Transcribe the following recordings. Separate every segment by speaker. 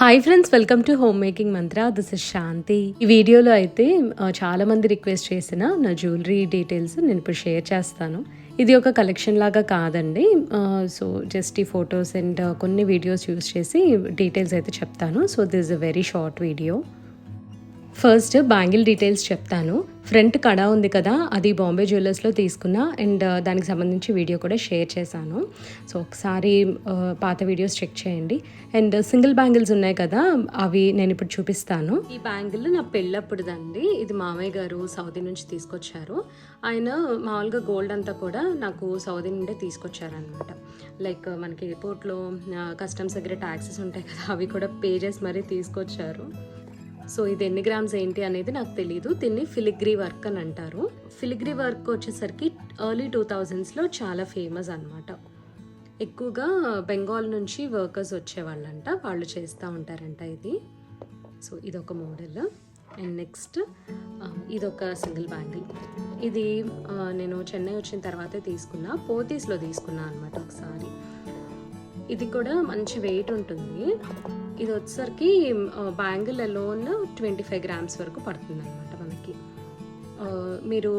Speaker 1: Hi friends welcome to home making Mantra this is Shanti ఈ వీడియోలో అయితే చాలా మంది రిక్వెస్ట్ చేసిన నా జ్యువెలరీ డీటెయిల్స్ నేను ఇప్పుడు షేర్ చేస్తాను. ఇది ఒక కలెక్షన్ లాగా కాదండి. సో జస్ట్ ఈ ఫొటోస్ అండ్ కొన్ని వీడియోస్ యూస్ చేసి డీటెయిల్స్ అయితే చెప్తాను. So this uh very short video first bangle details చెప్తాను. ఫ్రంట్ కడ ఉంది కదా అది బాంబే జ్యువెలర్స్లో తీసుకున్నా. అండ్ uh, దానికి సంబంధించి వీడియో కూడా షేర్ చేశాను. సో ఒకసారి uh, పాత వీడియోస్ చెక్ చేయండి. అండ్ సింగిల్ బ్యాంగిల్స్ ఉన్నాయి కదా అవి నేను ఇప్పుడు చూపిస్తాను. ఈ బ్యాంగిల్ నా పెళ్ళప్పుడుదండి. ఇది మామయ్య గారు సౌదీ నుంచి తీసుకొచ్చారు. ఆయన మామూలుగా గోల్డ్ అంతా కూడా నాకు సౌదీ నుండే తీసుకొచ్చారనమాట లైక్ మనకి ఎయిర్పోర్ట్లో uh, కస్టమ్స్ దగ్గర ట్యాక్సెస్ ఉంటాయి కదా అవి కూడా పే చేసి మరీ తీసుకొచ్చారు. సో ఇది ఎన్ని గ్రామ్స్ ఏంటి అనేది నాకు తెలియదు దీన్ని ఫిలిగ్రీ వర్క్ అని అంటారు. ఫిలిగ్రీ వర్క్ వచ్చేసరికి ఎర్లీ టూ థౌజండ్స్లో చాలా ఫేమస్ అన్నమాట. ఎక్కువగా బెంగాల్ నుంచి వర్కర్స్ వచ్చేవాళ్ళంట. వాళ్ళు చేస్తూ ఉంటారంట ఇది. సో ఇదొక మోడల్. అండ్ నెక్స్ట్ ఇదొక సింగిల్ బ్యాంగిల్. ఇది నేను చెన్నై వచ్చిన తర్వాతే తీసుకున్నా. పోతీస్లో తీసుకున్నా అనమాట ఒకసారి. ఇది కూడా మంచి వెయిట్ ఉంటుంది. ఇది వచ్చేసరికి bangle alone twenty five grams వరకు పడుతుంది అనమాట మనకి మీరు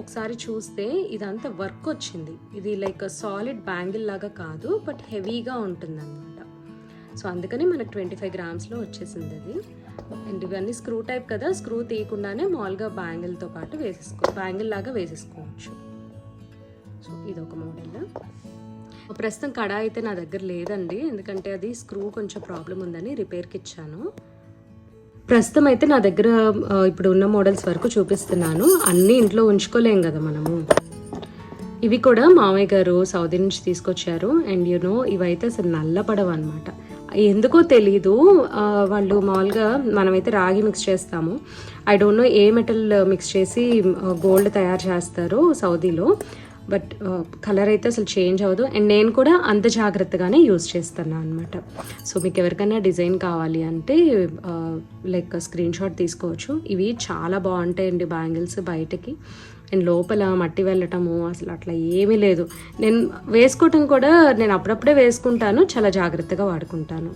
Speaker 1: ఒకసారి చూస్తే ఇదంతా వర్క్ వచ్చింది. ఇది లైక్ సాలిడ్ బ్యాంగిల్ లాగా కాదు బట్ హెవీగా ఉంటుంది అనమాట సో అందుకని మనకు ట్వంటీ ఫైవ్ గ్రామ్స్లో వచ్చేసింది అది. అండ్ ఇవన్నీ స్క్రూ టైప్ కదా స్క్రూ తీయకుండానే మామూలుగా బ్యాంగిల్తో పాటు వేసేసుకో బ్యాంగిల్ లాగా వేసేసుకోవచ్చు. సో ఇది ఒక మోడల్ ప్రస్తుతం కడ అయితే నా దగ్గర లేదండి. ఎందుకంటే అది స్క్రూ కొంచెం ప్రాబ్లం ఉందని రిపేర్కి ఇచ్చాను. ప్రస్తుతం అయితే నా దగ్గర ఇప్పుడు ఉన్న మోడల్స్ వరకు చూపిస్తున్నాను. అన్నీ ఇంట్లో ఉంచుకోలేం కదా మనము. ఇవి కూడా మామయ్య గారు సౌదీ నుంచి తీసుకొచ్చారు. అండ్ యూనో ఇవైతే అసలు నల్లపడవు అనమాట ఎందుకో తెలీదు. వాళ్ళు మామూలుగా మనమైతే రాగి మిక్స్ చేస్తాము. I don't know a metal mix చేసి గోల్డ్ తయారు చేస్తారు సౌదీలో. బట్ కలర్ అయితే అసలు చేంజ్ అవ్వదు. అండ్ నేను కూడా అంత జాగ్రత్తగానే యూజ్ చేస్తాను అనమాట సో మీకు ఎవరికైనా డిజైన్ కావాలి అంటే లైక్ స్క్రీన్ షాట్ తీసుకోవచ్చు. ఇవి చాలా బాగుంటాయండి బ్యాంగిల్స్ బయటకి. అండ్ లోపల మట్టి వెళ్ళటము అసలు అట్లా ఏమీ లేదు. నేను వేసుకోవటం కూడా నేను అప్పుడప్పుడే వేసుకుంటాను చాలా జాగ్రత్తగా వాడుకుంటాను.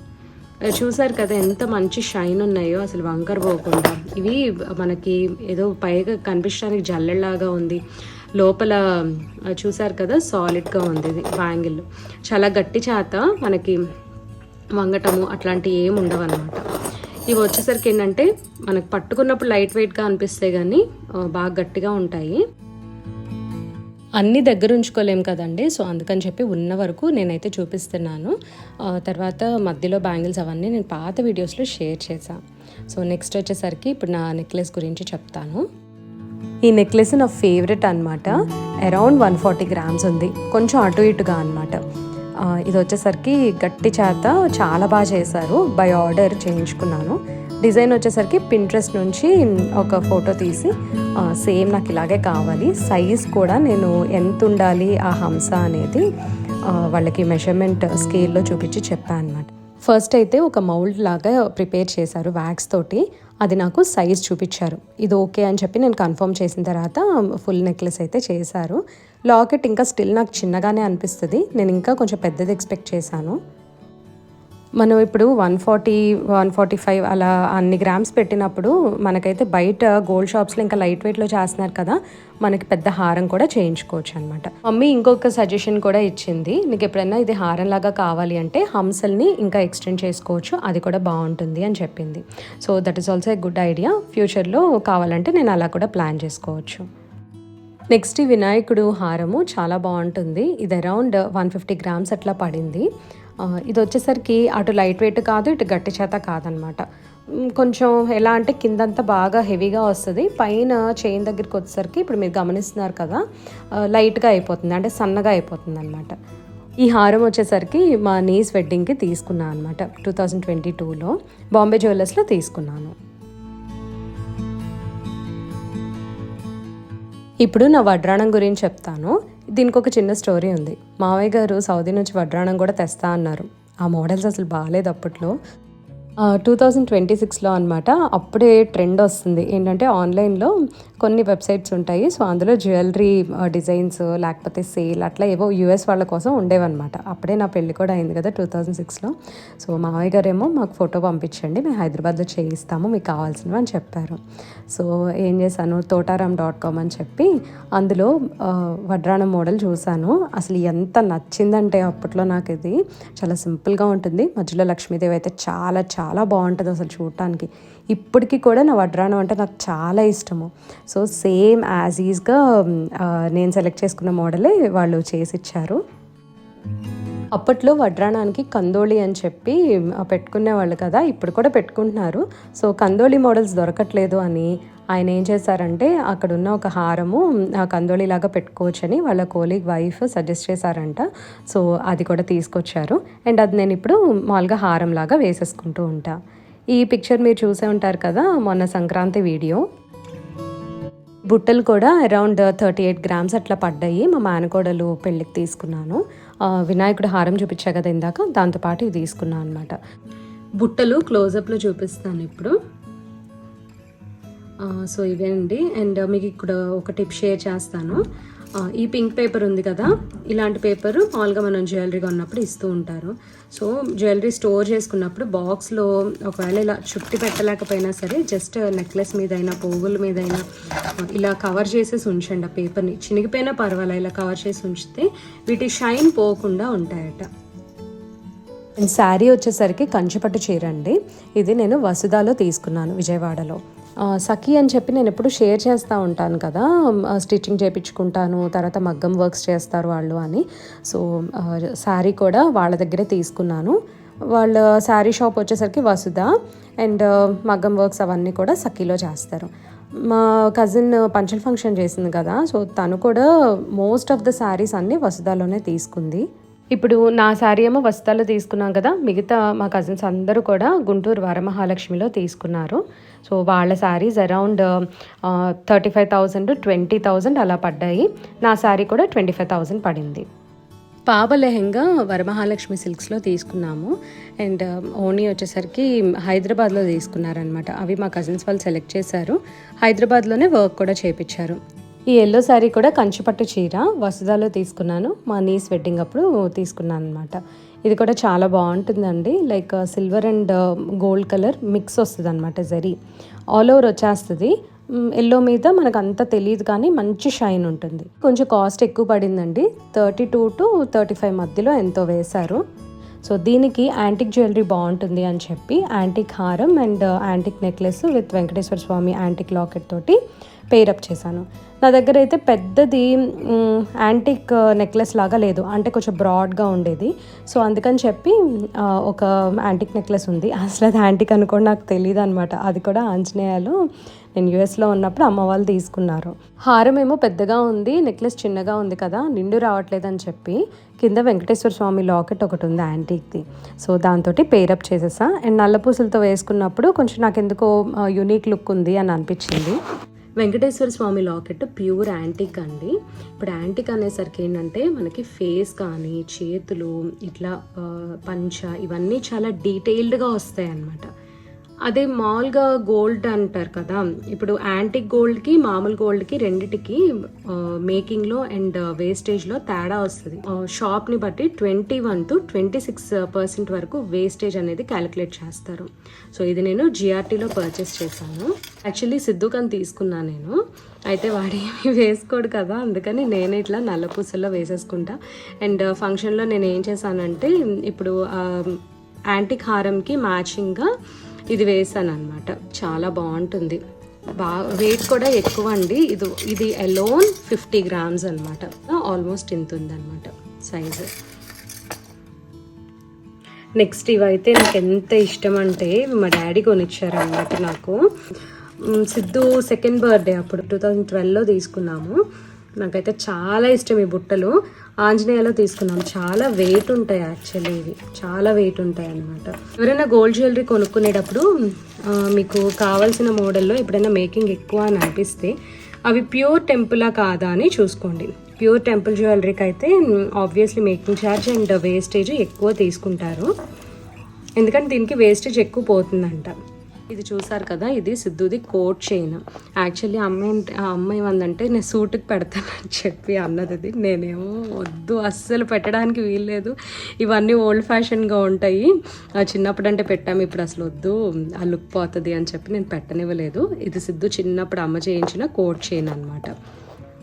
Speaker 1: చూసారు కదా ఎంత మంచి షైన్ ఉన్నాయో అసలు వంకర పోకుండా. ఇవి మనకి ఏదో పైగా కనిపించడానికి జల్లెల్లాగా ఉంది. లోపల చూసారు కదా సాలిడ్గా ఉంది ఇది బ్యాంగిల్ చాలా గట్టి చేత మనకి వంగటము అట్లాంటివి ఏమి ఉండవు అనమాట ఇవి వచ్చేసరికి ఏంటంటే మనకు పట్టుకున్నప్పుడు లైట్ వెయిట్గా అనిపిస్తే కానీ బాగా గట్టిగా ఉంటాయి. అన్నీ దగ్గర ఉంచుకోలేం కదండి సో అందుకని చెప్పి ఉన్న వరకు నేనైతే చూపిస్తున్నాను. తర్వాత మధ్యలో బ్యాంగిల్స్ అవన్నీ నేను పాత వీడియోస్లో షేర్ చేశాను సో నెక్స్ట్ వచ్చేసరికి ఇప్పుడు నా నెక్లెస్ గురించి చెప్తాను. ఈ నెక్లెస్ నా ఫేవరెట్ అనమాట అరౌండ్ వన్ ఫార్టీ గ్రామ్స్ ఉంది. కొంచెం అటు ఇటుగా అనమాట ఇది వచ్చేసరికి గట్టి చేత చాలా బాగా చేశారు. బై ఆర్డర్ చేయించుకున్నాను. డిజైన్ వచ్చేసరికి పింట్రెస్ట్ నుంచి ఒక ఫోటో తీసి సేమ్ నాకు ఇలాగే కావాలి. సైజ్ కూడా నేను ఎంత ఉండాలి ఆ హంస అనేది వాళ్ళకి మెషర్మెంట్ స్కేల్లో చూపించి చెప్పాను అనమాట ఫస్ట్ అయితే ఒక మౌల్డ్ లాగా ప్రిపేర్ చేశారు వ్యాక్స్ తోటి. అది నాకు సైజ్ చూపించారు. ఇది ఓకే అని చెప్పి నేను కన్ఫర్మ్ చేసిన తర్వాత ఫుల్ నెక్లెస్ అయితే చేశారు. లాకెట్ ఇంకా స్టిల్ నాకు చిన్నగానే అనిపిస్తుంది. నేను ఇంకా కొంచెం పెద్దది ఎక్స్పెక్ట్ చేశాను. మనం ఇప్పుడు one forty one forty five అలా అన్ని గ్రామ్స్ పెట్టినప్పుడు మనకైతే బయట గోల్డ్ షాప్స్లో ఇంకా లైట్ వెయిట్లో చేస్తున్నారు కదా మనకి పెద్ద హారం కూడా చేయించుకోవచ్చు అనమాట మమ్మీ ఇంకొక సజెషన్ కూడా ఇచ్చింది నీకు ఎప్పుడైనా ఇది హారం లాగా కావాలి అంటే హంసల్ని ఇంకా ఎక్స్టెండ్ చేసుకోవచ్చు అది కూడా బాగుంటుంది అని చెప్పింది. So that is also a good idea ఫ్యూచర్లో కావాలంటే నేను అలా కూడా ప్లాన్ చేసుకోవచ్చు. నెక్స్ట్ ఈ వినాయకుడు హారము చాలా బాగుంటుంది ఇది అరౌండ్ వన్ ఫిఫ్టీ గ్రామ్స్ అట్లా పడింది. ఇది వచ్చేసరికి అటు లైట్ వెయిట్ కాదు ఇటు గట్టి చేత కాదనమాట. కొంచెం ఎలా అంటే కిందంతా బాగా హెవీగా వస్తుంది. పైన చైన్ దగ్గరికి వచ్చేసరికి ఇప్పుడు మీరు గమనిస్తున్నారు కదా లైట్గా అయిపోతుంది అంటే సన్నగా అయిపోతుంది అనమాట ఈ హారం వచ్చేసరికి మా నీస్ వెడ్డింగ్కి తీసుకున్నాను అనమాట టూ థౌజండ్ ట్వంటీ టూలో బాంబే జ్యువెలర్స్లో తీసుకున్నాను. ఇప్పుడు నా వడ్రాణం గురించి చెప్తాను. దీనికి ఒక చిన్న స్టోరీ ఉంది. మావయ్య గారు సౌదీ నుంచి వడ్రాణం కూడా తెస్తా అన్నారు. ఆ మోడల్స్ అసలు బాగాలేదు అప్పట్లో. టూ థౌజండ్ ట్వంటీ సిక్స్లో అనమాట అప్పుడే ట్రెండ్ వస్తుంది. ఏంటంటే ఆన్లైన్లో కొన్ని వెబ్సైట్స్ ఉంటాయి. సో అందులో జ్యువెలరీ డిజైన్స్ లేకపోతే సేల్ అట్లా ఏవో యూఎస్ వాళ్ళ కోసం ఉండేవన్నమాట. అప్పుడే నా పెళ్ళి కూడా అయింది కదా టూ థౌజండ్ సిక్స్లో సో మామయ్య గారేమో మాకు ఫోటో పంపించండి. మేము హైదరాబాద్లో చేయిస్తాము. మీకు కావాల్సినవి అని చెప్పారు. సో ఏం చేశాను? తోటారాం డాట్ కామ్ అని చెప్పి అందులో వడ్రాణం మోడల్ చూశాను. అసలు ఎంత నచ్చిందంటే అప్పట్లో నాకు ఇది చాలా సింపుల్గా ఉంటుంది. మధ్యలో లక్ష్మీదేవి అయితే చాలా చాలా చాలా బాగుంటుంది అసలు చూడటానికి ఇప్పటికీ కూడా నా వడ్రాణం అంటే నాకు చాలా ఇష్టము. సో సేమ్ యాజ్ ఈజ్గా నేను సెలెక్ట్ చేసుకున్న మోడలే వాళ్ళు చేసిచ్చారు. అప్పట్లో వడ్రాణానికి కందోళి అని చెప్పి పెట్టుకునే పెట్టుకునేవాళ్ళు కదా ఇప్పుడు కూడా పెట్టుకుంటున్నారు. సో కందోళి మోడల్స్ దొరకట్లేదు అని ఆయన ఏం చేశారంటే అక్కడున్న ఒక హారము ఆ కందోళిలాగా పెట్టుకోవచ్చని వాళ్ళ కోలీగ్ వైఫ్ సజెస్ట్ చేశారంట. సో అది కూడా తీసుకొచ్చారు. అండ్ అది నేను ఇప్పుడు మామూలుగా హారం లాగా వేసేసుకుంటూ ఉంటా. ఈ పిక్చర్ మీరు చూసే ఉంటారు కదా మొన్న సంక్రాంతి వీడియో బుట్టలు కూడా అరౌండ్ థర్టీ ఎయిట్ గ్రామ్స్ అట్లా పడ్డాయి. మా మేనకోడలు పెళ్ళికి తీసుకున్నాను. వినాయకుడు హారం చూపించా కదా ఇందాక దాంతోపాటు ఇవి తీసుకున్నాను అనమాట బుట్టలు క్లోజప్లో చూపిస్తాను ఇప్పుడు. సో ఇవే అండి. అండ్ మీకు ఇక్కడ ఒక టిప్ షేర్ చేస్తాను. ఈ పింక్ పేపర్ ఉంది కదా ఇలాంటి పేపర్ మామూలుగా మనం జ్యువెలరీగా ఉన్నప్పుడు ఇస్తూ ఉంటారు. సో జ్యువెలరీ స్టోర్ చేసుకున్నప్పుడు బాక్స్లో ఒకవేళ ఇలా చుట్టి పెట్టలేకపోయినా సరే జస్ట్ నెక్లెస్ మీదైనా పోగుల మీదైనా అయినా ఇలా కవర్ చేసేసి ఉంచండి ఆ పేపర్ని. చినిగిపోయినా పర్వాలేదు ఇలా కవర్ చేసి ఉంచితే వీటి షైన్ పోకుండా ఉంటాయట. అండ్ శారీ వచ్చేసరికి కంచిపట్టు చీర అండి. ఇది నేను వసుదాలో తీసుకున్నాను విజయవాడలో. సఖీ అని చెప్పి నేను ఎప్పుడు షేర్ చేస్తూ ఉంటాను కదా. స్టిచ్చింగ్ చేయించుకుంటాను తర్వాత మగ్గం వర్క్స్ చేస్తారు వాళ్ళు అని. సో శారీ కూడా వాళ్ళ దగ్గరే తీసుకున్నాను. వాళ్ళ శారీ షాప్ వచ్చేసరికి వసుధ అండ్ మగ్గం వర్క్స్ అవన్నీ కూడా సఖీలో చేస్తారు. మా కజిన్ పంచల్ ఫంక్షన్ చేసింది కదా. సో తను కూడా మోస్ట్ ఆఫ్ ద శారీస్ అన్నీ వసుదాలోనే తీసుకుంది. ఇప్పుడు నా శారీ ఏమో వస్తాలో తీసుకున్నాం కదా మిగతా మా కజిన్స్ అందరూ కూడా గుంటూరు వరమహాలక్ష్మిలో తీసుకున్నారు. సో వాళ్ళ saris around thirty five thousand twenty thousand అలా పడ్డాయి. నా శారీ కూడా ట్వంటీ ఫైవ్ థౌజండ్ పడింది. పాప లెహంగా వరమహాలక్ష్మి సిల్క్స్లో తీసుకున్నాము. అండ్ ఓనీ వచ్చేసరికి హైదరాబాద్లో తీసుకున్నారనమాట అవి మా కజిన్స్ వాళ్ళు సెలెక్ట్ చేశారు. హైదరాబాద్లోనే వర్క్ కూడా చేపించారు. ఈ ఎల్లో శారీ కూడా కంచిపట్టు చీర వసుదాలో తీసుకున్నాను. మా నీస్ వెడ్డింగ్ అప్పుడు తీసుకున్నాను అనమాట ఇది కూడా చాలా బాగుంటుందండి. Like silver and gold colour mix వస్తుంది అనమాట జరీ ఆల్ ఓవర్ వచ్చేస్తుంది. ఎల్లో మీద మనకు అంత తెలియదు కానీ మంచి షైన్ ఉంటుంది. కొంచెం కాస్ట్ ఎక్కువ పడిందండి. Thirty two to thirty five మధ్యలో ఎంతో వేశారు. సో దీనికి యాంటిక్ జ్యువెలరీ బాగుంటుంది అని చెప్పి యాంటిక్ హారం and antique necklace with Venkateswara Swami antique locket తోటి పేరప్ చేశాను. నా దగ్గర అయితే పెద్దది యాంటిక్ నెక్లెస్ uh, లాగా లేదు. అంటే కొంచెం బ్రాడ్గా ఉండేది. సో అందుకని చెప్పి ఒక యాంటిక్ నెక్లెస్ ఉంది. అసలు అది యాంటిక్ అనుకోండి నాకు తెలియదు అనమాట అది కూడా ఆంజనేయాలు. నేను యూఎస్లో ఉన్నప్పుడు అమ్మ వాళ్ళు తీసుకున్నారు. హారం ఏమో పెద్దగా ఉంది నెక్లెస్ చిన్నగా ఉంది కదా నిండు రావట్లేదని చెప్పి కింద వెంకటేశ్వర స్వామి లాకెట్ ఒకటి ఉంది యాంటీక్ది సో దాంతో పేరప్ చేసేసా. అండ్ నల్ల పూసలతో వేసుకున్నప్పుడు కొంచెం నాకు ఎందుకో యూనిక్ లుక్ ఉంది అని అనిపించింది. Venkateswara Swami locket pure antique అండి. ఇప్పుడు యాంటిక్ అనేసరికి ఏంటంటే మనకి ఫేస్ కానీ చేతులు ఇట్లా పంచ ఇవన్నీ చాలా డీటెయిల్డ్గా వస్తాయి అన్నమాట అదే మామూలుగా గోల్డ్ అంటారు కదా. ఇప్పుడు యాంటిక్ గోల్డ్కి మామూలు గోల్డ్కి రెండిటికి మేకింగ్లో అండ్ వేస్టేజ్లో తేడా వస్తుంది. షాప్ని బట్టి twenty one to twenty six percent వరకు వేస్టేజ్ అనేది క్యాలిక్యులేట్ చేస్తారు. సో ఇది నేను జిఆర్టీలో పర్చేస్ చేశాను. యాక్చువల్లీ సిద్ధుకని తీసుకున్నాను నేను. అయితే వాడి వేసుకోడు కదా. అందుకని నేను ఇట్లా నల్ల పూసల్లో వేసేసుకుంటా. అండ్ ఫంక్షన్లో నేను ఏం చేశానంటే ఇప్పుడు యాంటిక్ హారంకి మ్యాచింగ్గా ఇది వేసాను అనమాట చాలా బాగుంటుంది. బాగా వెయిట్ కూడా ఎక్కువ అండి ఇది ఇది అలోన్ ఫిఫ్టీ గ్రామ్స్ అనమాట ఆల్మోస్ట్ ఇంత ఉందన్నమాట సైజు నెక్స్ట్ ఇవైతే నాకు ఎంత ఇష్టం అంటే మా డాడీ కొనిచ్చారనమాట నాకు. సిద్ధు సెకండ్ బర్త్డే అప్పుడు టూ థౌజండ్ ట్వెల్వ్లో తీసుకున్నాము. నాకైతే చాలా ఇష్టం ఈ బుట్టలు. ఆంజనేయలో తీసుకున్నాం చాలా వెయిట్ ఉంటాయి యాక్చువల్లీ ఇవి. చాలా వెయిట్ ఉంటాయి అన్నమాట. ఎవరైనా గోల్డ్ జ్యువెలరీ కొనుక్కునేటప్పుడు మీకు కావాల్సిన మోడల్లో ఎప్పుడైనా మేకింగ్ ఎక్కువ అని అనిపిస్తే అవి ప్యూర్ టెంపులా కాదా అని చూసుకోండి. ప్యూర్ టెంపుల్ జ్యువెలరీకి అయితే obviously making charge and wastage ఎక్కువ తీసుకుంటారు. ఎందుకంటే దీనికి వేస్టేజ్ ఎక్కువ పోతుందంట. ఇది చూసారు కదా ఇది సిద్ధుది కోట్ చైన్. యాక్చువల్లీ అమ్మాయి ఆ అమ్మాయి ఏమందంటే నేను సూట్కి పెడతానని చెప్పి అన్నది ఇది. నేనేమో వద్దు అస్సలు పెట్టడానికి వీల్లేదు. ఇవన్నీ ఓల్డ్ ఫ్యాషన్గా ఉంటాయి. ఆ, చిన్నప్పుడు అంటే పెట్టాము ఇప్పుడు అసలు వద్దు ఆ లుక్ పోతుంది అని చెప్పి నేను పెట్టనివ్వలేదు. ఇది సిద్ధు చిన్నప్పుడు అమ్మ చేయించిన కోట్ చైన్ అనమాట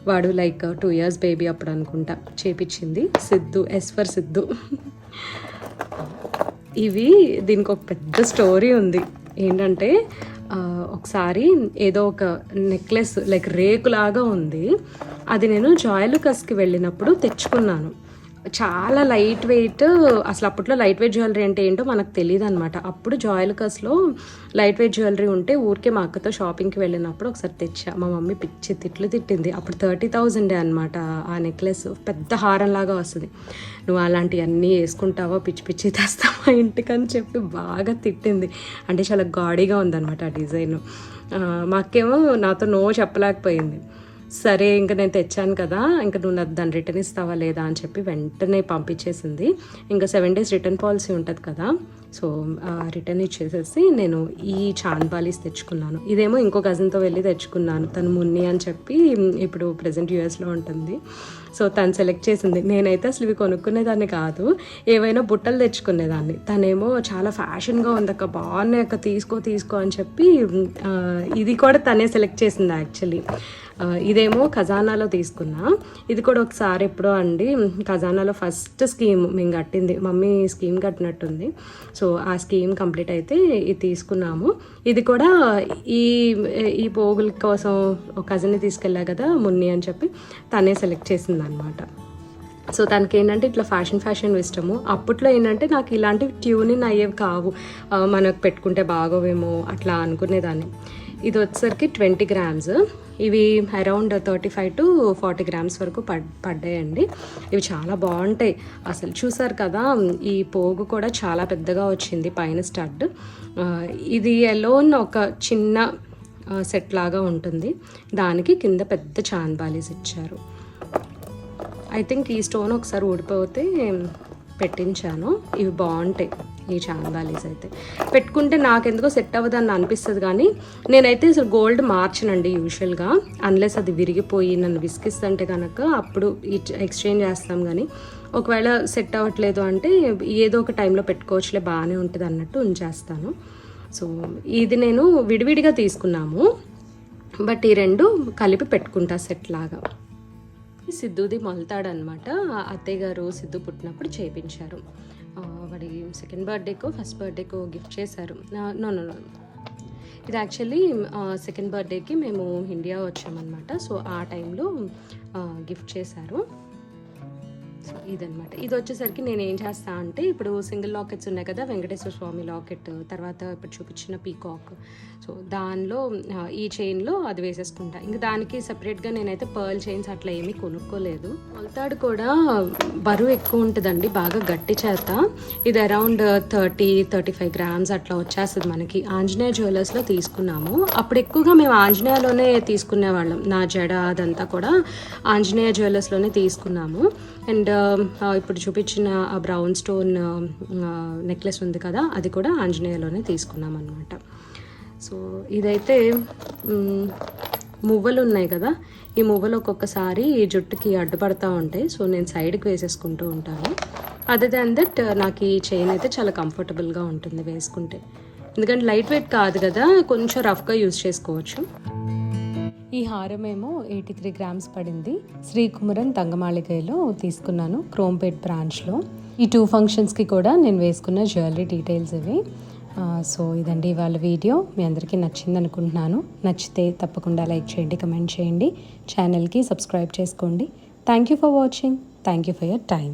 Speaker 1: వాడు లైక్ టూ ఇయర్స్ బేబీ అప్పుడు అనుకుంటా చేపించింది. Siddhu S for Siddhu. ఇవి దీనికి ఒక పెద్ద స్టోరీ ఉంది. ఏంటంటే ఒకసారి ఏదో ఒక నెక్లెస్ లైక్ రేకులాగా ఉంది. అది నేను జాయలుకస్కి వెళ్ళినప్పుడు తెచ్చుకున్నాను. చాలా లైట్ వెయిట్ అసలు అప్పట్లో లైట్ వెయిట్ జ్యువెలరీ అంటే ఏంటో మనకు తెలియదు అనమాట అప్పుడు జాయలుకస్లో లైట్ వెయిట్ జ్యువెలరీ ఉంటే ఊరికే మా అక్కతో షాపింగ్కి వెళ్ళినప్పుడు ఒకసారి తెచ్చా. మా మమ్మీ పిచ్చి తిట్లు తిట్టింది. అప్పుడు థర్టీ థౌజండే అనమాట ఆ నెక్లెస్. పెద్ద హారం లాగా వస్తుంది. నువ్వు అలాంటివన్నీ వేసుకుంటావా? పిచ్చి పిచ్చి తెస్తావా ఇంటికని చెప్పి బాగా తిట్టింది. అంటే చాలా గాడీగా ఉందన్నమాట ఆ డిజైన్. మాకేమో నాతో నో చెప్పలేకపోయింది. సరే ఇంకా నేను తెచ్చాను కదా ఇంకా నువ్వు నాకు దాన్ని రిటర్న్ ఇస్తావా లేదా అని చెప్పి వెంటనే పంపించేసింది. ఇంకా సెవెన్ డేస్ రిటర్న్ పాలసీ ఉంటుంది కదా సో రిటర్న్ ఇచ్చేసేసి నేను ఈ చాన్బాలీస్ తెచ్చుకున్నాను. ఇదేమో ఇంకో కజిన్తో వెళ్ళి తెచ్చుకున్నాను. తను మున్ని అని చెప్పి ఇప్పుడు ప్రజెంట్ యూఎస్లో ఉంటుంది. సో తను సెలెక్ట్ చేసింది. నేనైతే అసలు ఇవి కొనుక్కునేదాన్ని కాదు. ఏవైనా బుట్టలు తెచ్చుకునేదాన్ని. తనేమో చాలా ఫ్యాషన్గా ఉంది అక్క. బాగున్నాయి అక్క. తీసుకో తీసుకో అని చెప్పి ఇది కూడా తనే సెలెక్ట్ చేసింది యాక్చువల్లీ ఇదేమో ఖజానాలో తీసుకున్నా. ఇది కూడా ఒకసారి ఎప్పుడో అండి ఖజానాలో ఫస్ట్ స్కీమ్ మేము కట్టింది. మమ్మీ స్కీమ్ కట్టినట్టుంది. సో సో ఆ స్కీమ్ కంప్లీట్ అయితే ఇది తీసుకున్నాము. ఇది కూడా ఈ ఈ పోగుల కోసం ఒక కజిన్ని తీసుకెళ్ళా కదా మున్ని అని చెప్పి తనే సెలెక్ట్ చేసింది అనమాట సో తనకి ఏంటంటే ఇట్లా ఫ్యాషన్ ఫ్యాషన్ ఇష్టము. అప్పట్లో ఏంటంటే నాకు ఇలాంటివి ట్యూనింగ్ అయ్యేవి కావు. మనకు పెట్టుకుంటే బాగోవేమో అట్లా అనుకునేదాన్ని. ఇది వచ్చేసరికి ట్వంటీ గ్రామ్స్. ఇవి around thirty five to forty grams వరకు పడ్ పడ్డాయండి. ఇవి చాలా బాగుంటాయి. అసలు చూసారు కదా ఈ పోగు కూడా చాలా పెద్దగా వచ్చింది పైన స్టడ్. ఇది ఎలోన్ ఒక చిన్న సెట్ లాగా ఉంటుంది. దానికి కింద పెద్ద చాన్బాలీస్ ఇచ్చారు. ఐ థింక్ ఈ స్టోన్ ఒకసారి ఊడిపోతే పెట్టించాను. ఇవి బాగుంటాయి. ఈ చాంబాలీస్ అయితే. పెట్టుకుంటే నాకెందుకో సెట్ అవ్వదని అనిపిస్తుంది కానీ నేనైతే అసలు గోల్డ్ మార్చనండి యూజువల్గా అన్లెస్ అది విరిగిపోయి నన్ను విసిగిస్తుంటే కనుక అప్పుడు ఎక్స్చేంజ్ చేస్తాం కానీ ఒకవేళ సెట్ అవ్వట్లేదు అంటే ఏదో ఒక టైంలో పెట్టుకోవచ్చులే బాగానే ఉంటుంది అన్నట్టు ఉంచేస్తాను. సో ఇది నేను విడివిడిగా తీసుకున్నాము. బట్ ఈ రెండు కలిపి పెట్టుకుంటా సెట్ లాగా. సిద్ధుది మొలతాడనమాట అత్తయ్య గారు సిద్ధు పుట్టినప్పుడు చేయించారు వాడి సెకండ్ బర్త్డేకో ఫస్ట్ బర్త్డేకో గిఫ్ట్ చేశారు. నో నో నో ఇది యాక్చువల్లీ సెకండ్ బర్త్డేకి మేము ఇండియా వచ్చామన్నమాట. సో ఆ టైంలో గిఫ్ట్ చేశారు. సో ఇదనమాట ఇది వచ్చేసరికి నేను ఏం చేస్తా అంటే ఇప్పుడు సింగిల్ లాకెట్స్ ఉన్నాయి కదా వెంకటేశ్వర స్వామి లాకెట్ తర్వాత ఇప్పుడు చూపించిన పీకాక్. సో దానిలో ఈ చైన్లో అది వేసేసుకుంటా. ఇంకా దానికి సపరేట్గా నేనైతే పర్ల్ చైన్స్ అట్లా ఏమీ కొనుక్కోలేదు. మొలతాడు కూడా బరువు ఎక్కువ ఉంటుందండి బాగా గట్టి చేత. ఇది around thirty thirty five grams అట్లా వచ్చేస్తుంది మనకి. ఆంజనేయ జ్యువెలర్స్లో తీసుకున్నాము. అప్పుడు ఎక్కువగా మేము ఆంజనేయలోనే తీసుకునేవాళ్ళం. నా జడ అదంతా కూడా ఆంజనేయ జ్యువెలర్స్లోనే తీసుకున్నాము. అండ్ um, ఇప్పుడు చూపించిన ఆ బ్రౌన్ స్టోన్ నెక్లెస్ ఉంది కదా అది కూడా ఆంజనేయలోనే తీసుకున్నాం అనమాట సో ఇదైతే మువ్వలు ఉన్నాయి కదా ఈ మువ్వలు ఒక్కొక్కసారి ఈ జుట్టుకి అడ్డుపడతా ఉంటాయి. సో నేను సైడ్కి వేసేసుకుంటూ ఉంటాను. అదే దాన్ దట్ నాకు ఈ చైన్ అయితే చాలా కంఫర్టబుల్గా ఉంటుంది వేసుకుంటే. ఎందుకంటే లైట్ వెయిట్ కాదు కదా కొంచెం రఫ్గా యూజ్ చేసుకోవచ్చు. ఈ హారం ఏమో ఎయిటీ త్రీ గ్రామ్స్ పడింది. శ్రీ కుమరన్ తంగమాళికలో తీసుకున్నాను క్రోంపేట్ బ్రాంచ్లో. ఈ టూ ఫంక్షన్స్కి కూడా నేను వేసుకున్న జ్యువెలరీ డీటెయిల్స్ ఇవి. సో ఇదండి ఇవాళ వీడియో. మీ అందరికీ నచ్చింది అనుకుంటున్నాను. నచ్చితే తప్పకుండా లైక్ చేయండి కమెంట్ చేయండి. ఛానల్కి సబ్స్క్రైబ్ చేసుకోండి. Thank you for watching. Thank you for your time